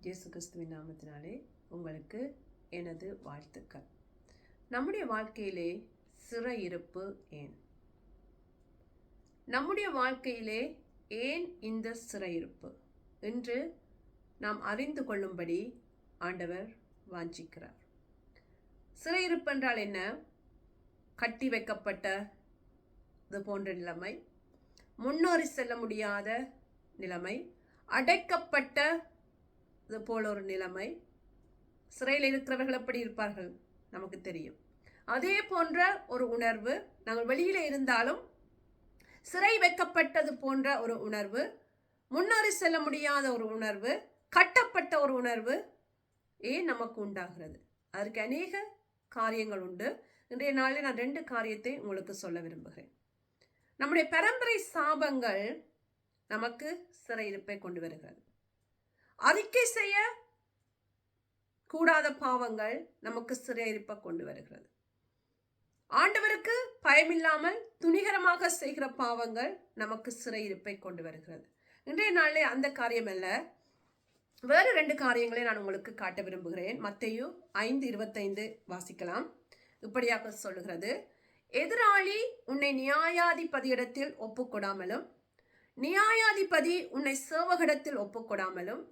இயேசு கிறிஸ்துவின் நாமத்தினாலே உங்களுக்கு எனது வாழ்த்துக்கள். நம்முடைய வாழ்க்கையிலே சிறையிருப்பு ஏன்? நம்முடைய வாழ்க்கையிலே ஏன் இந்த சிறையிருப்பு என்று நாம் அறிந்து கொள்ளும்படி ஆண்டவர் வாஞ்சிக்கிறார். சிறையிருப்பு என்றால் என்ன? கட்டி வைக்கப்பட்ட இது போன்ற நிலைமை முன்னோரி செல்ல முடியாத நிலைமை அடைக்கப்பட்ட இது போல ஒரு நிலைமை. சிறையில் இருக்கிறவர்கள் எப்படி இருப்பார்கள்? நமக்கு தெரியும். அதே போன்ற ஒரு உணர்வு நாங்கள் வெளியில இருந்தாலும் சிறை வைக்கப்பட்டது போன்ற ஒரு உணர்வு முன்னேறி செல்ல முடியாத ஒரு உணர்வு கட்டப்பட்ட ஒரு உணர்வு ஏன் நமக்கு உண்டாகிறது? அதற்கு அநேக காரியங்கள் உண்டு. இன்றைய நாளில் நான் ரெண்டு காரியத்தை உங்களுக்கு சொல்ல விரும்புகிறேன். நம்முடைய பரம்பரை சாபங்கள் நமக்கு சிறையிருப்பை கொண்டு வருகிறது. அறிக்கை செய்ய கூடாத பாவங்கள் நமக்கு சிறையிருப்பை கொண்டு வருகிறது. ஆண்டவருக்கு பயமில்லாமல் துணிகரமாக செய்கிற பாவங்கள் நமக்கு சிறையிருப்பை கொண்டு வருகிறது. இன்றைய நாளில் அந்த காரியம் அல்ல. வேறு ரெண்டு காரியங்களை நான் உங்களுக்கு காட்ட விரும்புகிறேன். மத்தையு ஐந்து இருபத்தைந்து வாசிக்கலாம். இப்படியாக சொல்லுகிறது. எதிராளி உன்னை நியாயாதிபதியிடத்தில் ஒப்புக்கொடாமலும் நியாயாதிபதி உன்னை சேவகிடத்தில் ஒப்புக்கொடாமலும்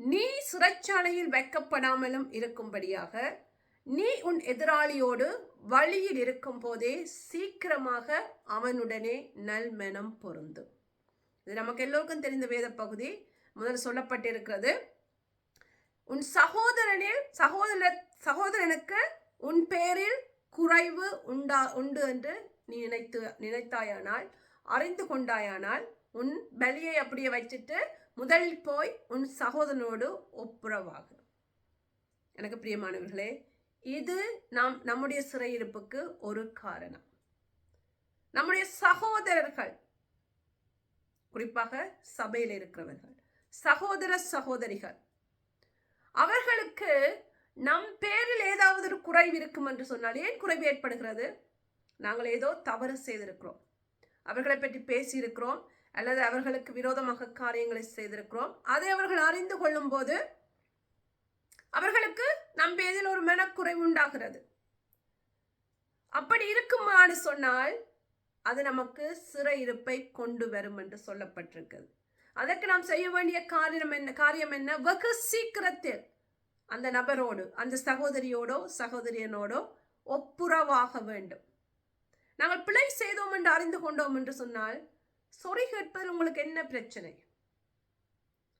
நீ சிறைச்சாலையில் வைக்கப்படாமலும் இருக்கும்படியாக நீ உன் எதிராளியோடு வழியில் இருக்கும் போதே சீக்கிரமாக அவனுடனே நல்மனம் பொருந்தும் இது நமக்கு எல்லோருக்கும் தெரிந்த வேத பகுதி. முதல் சொல்லப்பட்டிருக்கிறது உன் சகோதரனில் சகோதர சகோதரனுக்கு உன் பேரில் குறைவு உண்டா உண்டு என்று நீ நினைத்து நினைத்தாயானால் அறிந்து கொண்டாயானால் உன் பலியை அப்படியே வச்சுட்டு முதலில் போய் உன் சகோதரனோடு ஒப்புரவாகு. எனக்கு பிரியமானவர்களே இது நாம் நம்முடைய சிறையிருப்புக்கு ஒரு காரணம். நம்முடைய சகோதரர்கள் குறிப்பாக சபையில் இருக்கிறவர்கள் சகோதர சகோதரிகள் அவர்களுக்கு நம் பேரில் ஏதாவது ஒரு குறைவு இருக்கும் என்று சொன்னால் ஏன் குறைவு ஏற்படுகிறது? நாங்கள் ஏதோ தவறு செய்திருக்கிறோம். அவர்களை பற்றி பேசியிருக்கிறோம். அல்லது அவர்களுக்கு விரோதமாக காரியங்களை செய்திருக்கிறோம். அதை அவர்கள் அறிந்து கொள்ளும் போது அவர்களுக்கு நம் பேரில் ஒரு மனக்குறைவு உண்டாகிறது. அப்படி இருக்குமான்னு சொன்னால் அது நமக்கு சிறையிருப்பை கொண்டு வரும் என்று சொல்லப்பட்டிருக்கிறது. அதற்கு நாம் செய்ய வேண்டிய காரியம் என்ன காரியம் என்ன? வெகு சீக்கிரத்தில் அந்த நபரோடு அந்த சகோதரியோடோ சகோதரியனோடோ ஒப்புரவாக வேண்டும். நாங்கள் பிழை செய்தோம் என்று அறிந்து கொண்டோம் என்று சொன்னால் சொறி கேட்பதில் உங்களுக்கு என்ன பிரச்சனை?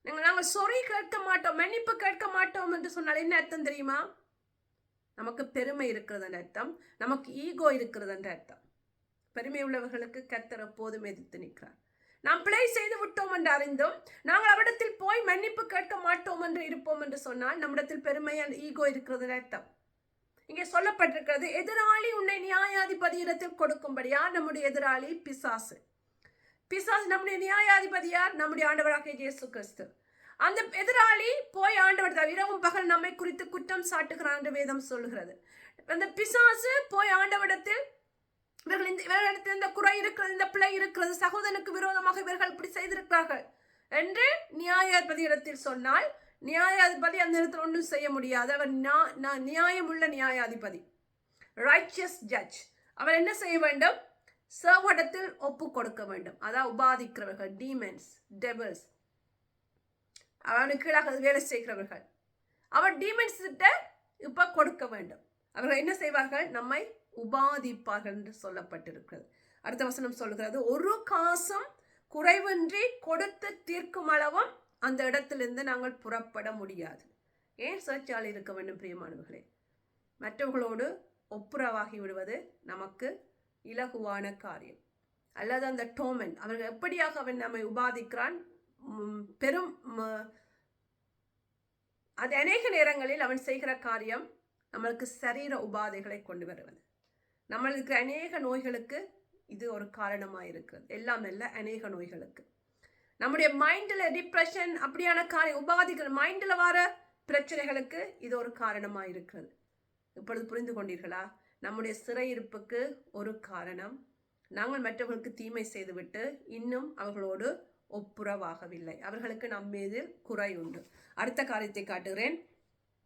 நாங்கள் நாங்கள் சொறி கேட்க மாட்டோம் மன்னிப்பு கேட்க மாட்டோம் என்று சொன்னால் என்ன அர்த்தம் தெரியுமா? நமக்கு பெருமை இருக்கிறது அர்த்தம் நமக்கு ஈகோ இருக்கிறது என்ற அர்த்தம். பெருமை உள்ளவர்களுக்கு கத்தர் எப்போதும் எதிர்த்து நிற்கிறார். நாம் பிழை செய்து விட்டோம் என்று அறிந்தோம் நாங்கள் அவரிடத்தில் போய் மன்னிப்பு கேட்க மாட்டோம் என்று இருப்போம் என்று சொன்னால் நம்மிடத்தில் பெருமையான ஈகோ இருக்கிறது அர்த்தம். இங்கே சொல்லப்பட்டிருக்கிறது எதிராளி உன்னை நியாயாதிபதியிடத்தில் கொடுக்கும்படியா? நம்முடைய எதிராளி பிசாசு. பிசாசு நம்முடைய நியாயாதிபதியார் நம்முடைய ஆண்டவராக இயேசு கிறிஸ்து. அந்த எதிராளி போய் ஆண்டவர் இரவும் பகல் நம்மை குறித்து குற்றம் சாட்டுகிறான் என்று வேதம் சொல்லுகிறது. அந்த பிசாசு போய் ஆண்டவரிடத்தில் இவர்கள் இந்த இவர்களிடத்தில் இந்த குறை இருக்கிறது இந்த பிழை இருக்கிறது சகோதரனுக்கு விரோதமாக இவர்கள் இப்படி செய்திருக்கிறார்கள் என்று நியாயாதிபதியிடத்தில் சொன்னால் நியாயாதிபதி அந்த இடத்தில் ஒன்றும் செய்ய முடியாது. அவர் நியாயமுள்ள நியாயாதிபதி. ரைச்சியஸ் ஜட்ஜ் அவர் என்ன செய்ய வேண்டும்? சர்வடத்தில் ஒப்பு கொடுக்க வேண்டும். அதாவது உபாதிக்கிறவர்கள் டீமன்ஸ் டெபிள்ஸ் அவனுக்கு கீழாக வேலை செய்கிறவர்கள். அவன் டீமன்ஸ் கிட்ட இப்போ கொடுக்க வேண்டும். அவர்கள் என்ன செய்வார்கள்? நம்மை உபாதிப்பார்கள் என்று சொல்லப்பட்டிருக்கிறது. அடுத்த வசனம் சொல்கிறது ஒரு காசும் குறைவின்றி கொடுத்து தீர்க்கும் அளவும் அந்த இடத்திலிருந்து நாங்கள் புறப்பட முடியாது. ஏன் சர்ச்சால் இருக்க வேண்டும் பிரியமானவர்களே? மற்றவர்களோடு ஒப்புரவாகி விடுவது நமக்கு இலகுவான காரியம். அல்லது அந்த டோமன் அவர்கள் எப்படியாக அவன் நம்மை உபாதிக்கிறான்? பெரும் அது அநேக நேரங்களில் அவன் செய்கிற காரியம் நம்மளுக்கு சரீர உபாதைகளை கொண்டு வருவது. நம்மளுக்கு அநேக நோய்களுக்கு இது ஒரு காரணமாக இருக்கிறது. எல்லாம் இல்லை அநேக நோய்களுக்கு. நம்முடைய மைண்டில் டிப்ரெஷன் அப்படியான காரிய உபாதிகள் மைண்டில் வர பிரச்சனைகளுக்கு இது ஒரு காரணமாக இருக்கிறது. இப்பொழுது புரிந்து கொண்டீர்களா? நம்முடைய சிறையிருப்புக்கு ஒரு காரணம். நாங்கள் மற்றவர்களுக்கு தீமை செய்துவிட்டு இன்னும் அவர்களோடு ஒப்புரவாகவில்லை. அவர்களுக்கு நம் மீது குறை உண்டு. அடுத்த காரியத்தை காட்டுகிறேன்.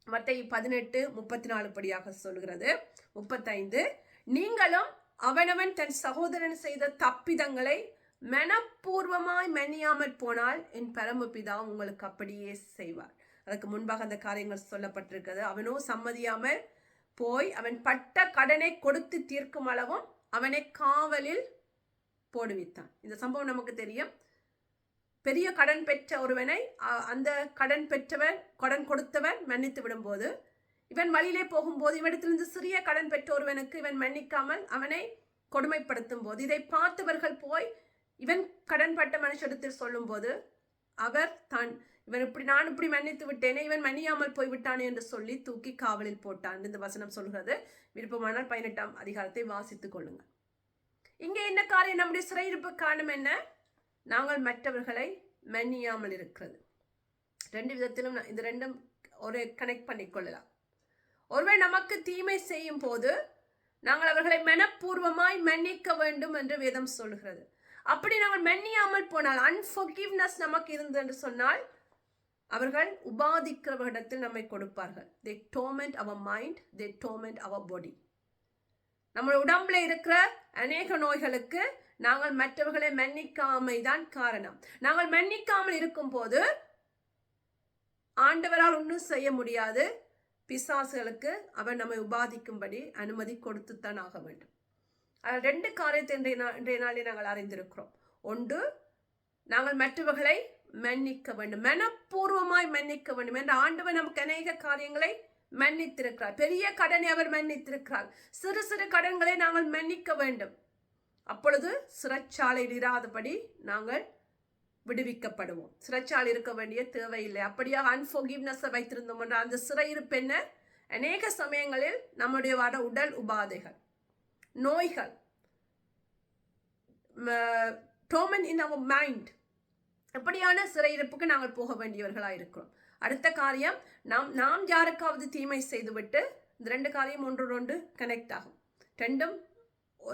மற்ற பதினெட்டு முப்பத்தி நாலு படியாக சொல்கிறது முப்பத்தைந்து நீங்களும் அவனவன் தன் சகோதரன் செய்த தப்பிதங்களை மனப்பூர்வமாய் மன்னியாமற் போனால் என் பரமபிதா உங்களுக்கு அப்படியே செய்வார். அதுக்கு முன்பாக அந்த காரியங்கள் சொல்லப்பட்டிருக்கிறது. அவனோ சம்மதியாமல் போய் அவன் பட்ட கடனை கொடுத்து தீர்க்கும் அளவும் அவனை காவலில் போடுவித்தான். இந்த சம்பவம் நமக்கு தெரியும். பெரிய கடன் பெற்ற ஒருவனை அந்த கடன் பெற்றவன் கடன் கொடுத்தவன் மன்னித்து விடும்போது இவன் வழியிலே போகும்போது இவனிடத்திலிருந்து சிறிய கடன் பெற்ற ஒருவனுக்கு இவன் மன்னிக்காமல் அவனை கொடுமைப்படுத்தும் போது இதை பார்த்தவர்கள் போய் இவன் கடன் பட்ட சொல்லும்போது அவர் தான். இவன் இப்படி நான் இப்படி மன்னித்து விட்டேனே இவன் மன்னியாமல் போய்விட்டானே என்று சொல்லி தூக்கி காவலில் போட்டான். இந்த வசனம் சொல்கிறது விருப்பமானால் பதினெட்டாம் அதிகாரத்தை வாசித்துக் கொள்ளுங்கள். இங்கே என்ன காரியம்? நம்முடைய சிறையிருப்பு காரணம் என்ன? நாங்கள் மற்றவர்களை மன்னியாமல் இருக்கிறது. ரெண்டு விதத்திலும் நான் இந்த ரெண்டும் ஒரு கனெக்ட் பண்ணிக்கொள்ளலாம் ஒருவே நமக்கு தீமை செய்யும் போது நாங்கள் அவர்களை மனப்பூர்வமாய் மன்னிக்க வேண்டும் என்று வேதம் சொல்கிறது. அப்படி நாங்கள் மன்னியாமல் போனால் அன்ஃபர்கிவ்னஸ் நமக்கு இருந்தது என்று சொன்னால் அவர்கள் உபாதிக்கிறவரிடத்தில் நம்மை கொடுப்பார்கள். தே டோமெண்ட் அவர் மைண்ட் தே டோமெண்ட் அவர் பாடி நம்ம உடம்புல இருக்கிற அநேக நோய்களுக்கு நாங்கள் மற்றவர்களை மன்னிக்காமை தான் காரணம். நாங்கள் மன்னிக்காமல் இருக்கும்போது ஆண்டவரால் ஒன்றும் செய்ய முடியாது. பிசாசுகளுக்கு அவர் நம்மை உபாதிக்கும்படி அனுமதி கொடுத்துத்தான் ஆக வேண்டும். ரெண்டு காரியத்தை இன்றைய இன்றைய நாளில் நாங்கள் அறிந்திருக்கிறோம். ஒன்று நாங்கள் மற்றவர்களை மன்னிக்க வேண்டும். மனப்பூர்வமாய் மன்னிக்க வேண்டும் என்ற ஆண்டவர் நமக்கு அநேக காரியங்களை மன்னித்திருக்கிறார். பெரிய கடனை அவர் மன்னித்திருக்கிறார். சிறு சிறு கடன்களை நாங்கள் மன்னிக்க வேண்டும். அப்பொழுது சிறைச்சாலையில் இராதபடி நாங்கள் விடுவிக்கப்படுவோம். சிறைச்சாலை இருக்க வேண்டிய தேவையில்லை. அப்படியாக அன்ஃபோகிவ்னஸை வைத்திருந்தோம் என்ற அந்த சிறையிருப்பு என்ன? அநேக சமயங்களில் நம்முடைய வர உடல் உபாதைகள். நோய்கள். டோமன் இன் அவர் மைண்ட் எப்படியான சிறையிருப்புக்கு நாங்கள் போக வேண்டியவர்களாக இருக்கிறோம். அடுத்த காரியம் நாம் நாம் யாருக்காவது தீமை செய்துவிட்டு இந்த ரெண்டு காரியம் ஒன்று ஒன்று கனெக்ட் ஆகும். ரெண்டும்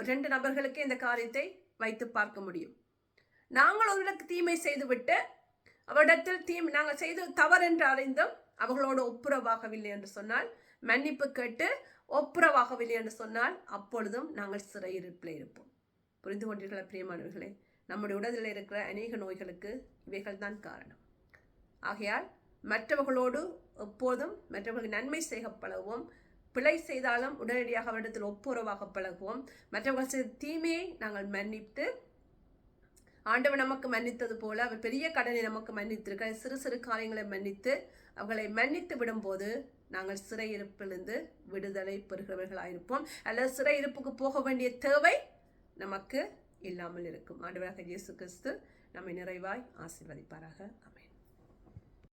ரெண்டு நபர்களுக்கு இந்த காரியத்தை வைத்து பார்க்க முடியும். நாங்கள் ஒருவருக்கு தீமை செய்துவிட்டு அவரிடத்தில் தீம் நாங்கள் செய்து தவறு என்று அறிந்தும் அவர்களோடு ஒப்புரவாகவில்லை என்று சொன்னால் மன்னிப்பு கேட்டு ஒப்புரவாகவில்லை என்று சொன்னால் அப்பொழுதும் நாங்கள் சிறையிருப்பில் இருப்போம். புரிந்து கொண்டீர்களா பிரியமானவர்களே? நம்முடைய உடலில் இருக்கிற அநேக நோய்களுக்கு இவைகள் தான் காரணம். ஆகையால் மற்றவர்களோடு எப்போதும் மற்றவர்களுக்கு நன்மை செய்ய பழகுவோம். பிழை செய்தாலும் உடனடியாக அவரிடத்தில் ஒப்புரவாக பழகுவோம். மற்றவர்கள் செய்த தீமையை நாங்கள் மன்னித்து ஆண்டவர் நமக்கு மன்னித்தது போல அவர் பெரிய கடனை நமக்கு மன்னித்திருக்க சிறு சிறு காரியங்களை மன்னித்து அவர்களை மன்னித்து விடும்போது நாங்கள் சிறையிருப்பிலிருந்து விடுதலை பெறுகிறவர்களாயிருப்போம். அல்லது சிறையிருப்புக்கு போக வேண்டிய தேவை நமக்கு இல்லாமல் இருக்கும். ஆண்டவராக இயேசு கிறிஸ்து நம்மை நிறைவாய் ஆசீர்வதிப்பாராக.